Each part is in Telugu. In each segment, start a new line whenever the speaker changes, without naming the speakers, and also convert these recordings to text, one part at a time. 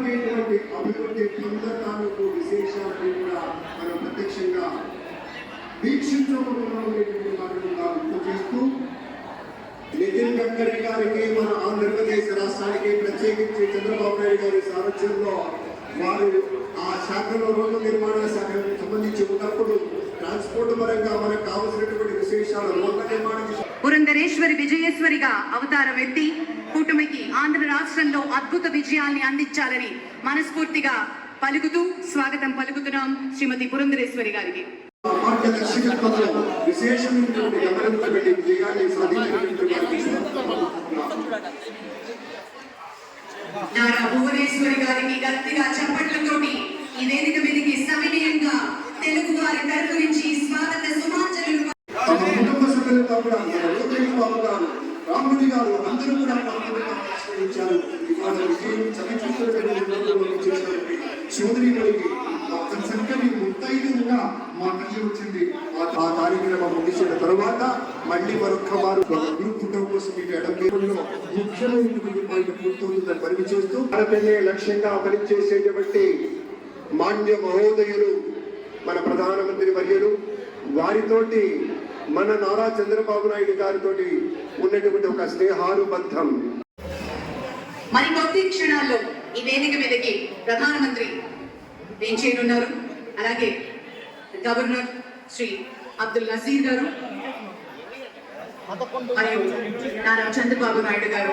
అద్భుతమైనటువంటి అభివృద్ధి పొందటానికి విశేషాలని కూడా మనం ప్రత్యక్షంగా వీక్షించబోతున్నటువంటి మాటలుగా గుర్తు చేస్తూ నితిన్ గడ్కరీ గారికి మన ఆంధ్రప్రదేశ్ రాష్ట్రానికి ప్రత్యేకించి చంద్రబాబు నాయుడు గారి సారథ్యంలో వారు ఆ శాఖలో రోడ్ల నిర్మాణ శాఖకు సంబంధించి ఉన్నప్పుడు ట్రాన్స్పోర్ట్ పరంగా మనకు కావలసినటువంటి విశేషాలు రోడ్ల నిర్మాణ
పురంధరేశ్వరి విజయేశ్వరిగా అవతారం ఎత్తి కూటమికి ఆంధ్ర రాష్ట్రంలో అద్భుత విజయాల్ని అందించాలని మనస్ఫూర్తిగా పలుకుతూ స్వాగతం పలుకుతున్నాం శ్రీమతి పురంధరేశ్వరి గారికి.
మార్గదర్శకత్వంలో విశేషమైనటువంటి విజయాన్ని
నారా భువనేశ్వరి గారికి గట్టిగా చప్పట్లతోటి ఈ వేదిక మీదకి సవినయంగా తెలుగు వారి తరపు నుంచి స్వాగత సుమాంజలు
రాముడి అందరూ కూడా పాల్గొని ఆశీర్వదించారు. ఇవాళ విజయం చవిచూస్తున్నటువంటి చేసినటువంటి సోదరి గారికి ఒక చక్కని ముత్తైదుగా మా కలిసి వచ్చింది. ఆ- కార్యక్రమం ముగిసిన తర్వాత మళ్ళీ మరొక్క వారు గ్రూప్ ఫోటో కోసం మీకు ఎడం వైపులో ముఖ్యమైనటువంటి పూర్తవుతుందని పరిమి చేస్తూ భారతీయ లక్ష్యంగా పనిచేసేటువంటి మాన్య మహోదయులు మన ప్రధానమంత్రి వర్యులు వారితోటి మన నారా చంద్రబాబు నాయుడు గారితోటి ఉన్నటువంటి ఒక స్నేహానుబంధం.
మరి కొద్ది క్షణాల్లో ఈ వేదిక మీదకి ప్రధానమంత్రి వేంచేయనున్నారు అలాగే గవర్నర్ శ్రీ అబ్దుల్ నజీర్ గారు మరియు నారా చంద్రబాబు నాయుడు గారు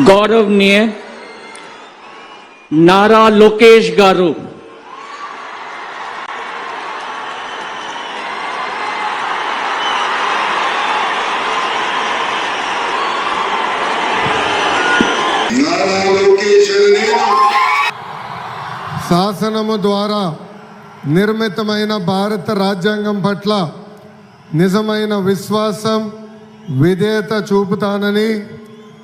గౌరవనీయ నారా లోకేష్ గారు.
శాసనము ద్వారా నిర్మితమైన భారత రాజ్యాంగం పట్ల నిజమైన విశ్వాసం విధేయత చూపుతానని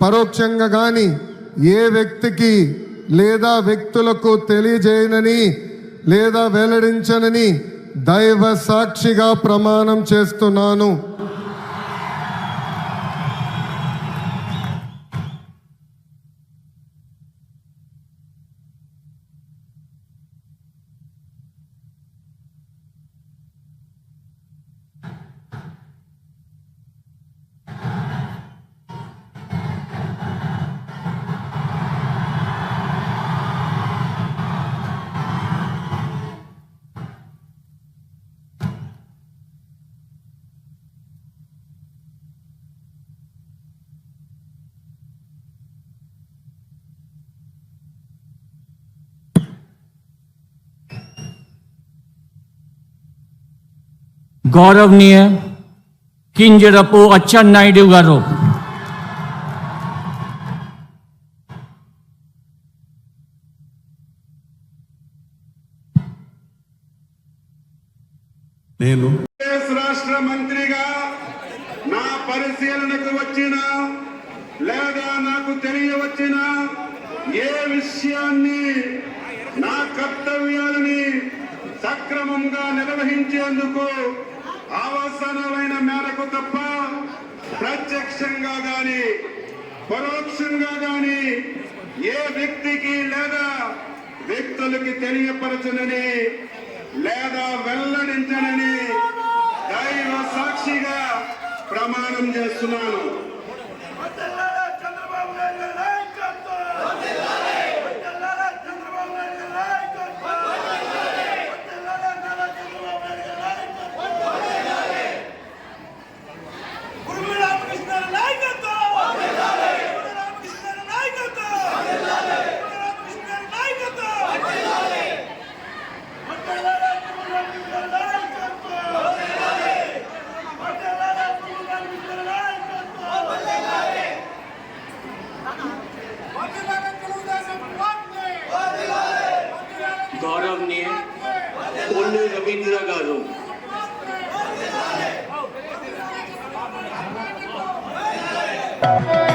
పరోక్షంగా కానీ ఏ వ్యక్తికి లేదా వ్యక్తులకు తెలియజేయనని లేదా వెల్లడించనని దైవ సాక్షిగా ప్రమాణం చేస్తున్నాను.
గౌరవనీయ కింజరపు అచ్చెన్నాయుడు గారు
నేను
ఆంధ్రప్రదేశ్ రాష్ట్ర మంత్రిగా నా పరిశీలనకు వచ్చిన లేదా నాకు తెలియవచ్చిన ఏ విషయాన్ని నా కర్తవ్యాలని సక్రమంగా నిర్వహించేందుకు అవసరమైన మేరకు తప్ప ప్రత్యక్షంగా గాని పరోక్షంగా గాని ఏ వ్యక్తికి లేదా వ్యక్తులకి తెలియపరచనని లేదా వెల్లడించనని దైవ సాక్షిగా ప్రమాణం చేస్తున్నాను
వందలారా చంద్రబాబు నాయుడు గారి నాయకత్వం వందలారా చంద్రబాబు నాయుడు గారి నాయకత్వం వందలారా నారా చంద్రబాబు నాయుడు గారి నాయకత్వం గురువు రామకృష్ణ గారి నాయకత్వం గురువు రామకృష్ణ గారి నాయకత్వం గురువు రామకృష్ణ గారి నాయకత్వం వందలారా చంద్రబాబు నాయుడు గారి నాయకత్వం వందలారా చంద్రబాబు నాయుడు గారి నాయకత్వం
గౌరవనీయ కొల్లు రవీంద్ర గారు
Hey!